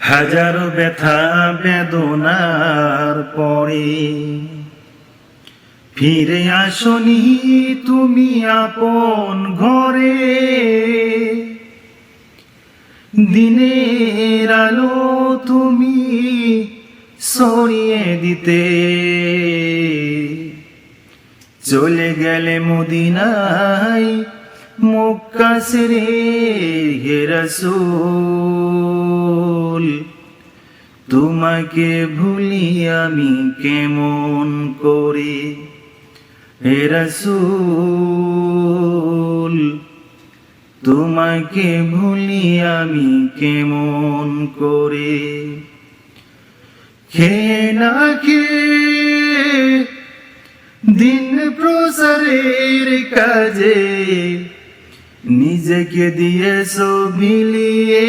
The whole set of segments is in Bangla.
হাজারো ব্যথা, বেদনার পরে। ফিরে আসনি তুমি আপন ঘরে। দিনের আলো তুমি সরিয়ে দিতে। চলে গেলে মদিনায় মক্কা সেরে হে রসুল তোমাকে ভুলি আমি কেমন করে? রসুল, তোমাকে ভুলি আমি কেমন করে? খেয়ে না দিন প্রসারের কাজে নিজেকে দিয়েছ বিলিয়ে।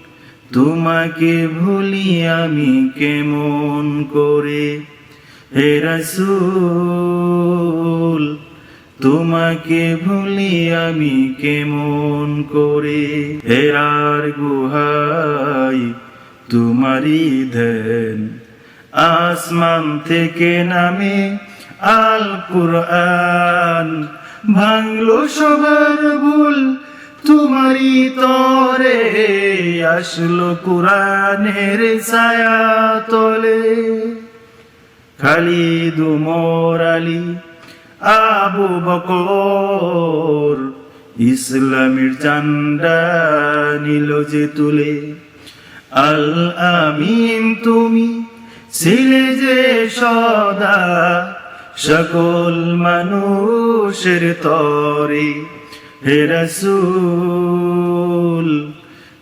তোমাকে ভুলি আমি কেমন করে? হে রসুল, তোমাকে ভুলি আমি কেমন করে? হেরার গুহাই তোমারই ধ্যান। আসমান থেকে নামে আল কুরআন ভাঙলো সবার ভুল, তোমারই তরে। আসলো কুরআনের ছায়া তলে খালি উমর আলী, আবু বকর ইসলামের চান্ডা নিল যে তুলে। আল আমিন, তুমি ছিলে যে সদা সকল মানুষের তরে। হে রসুল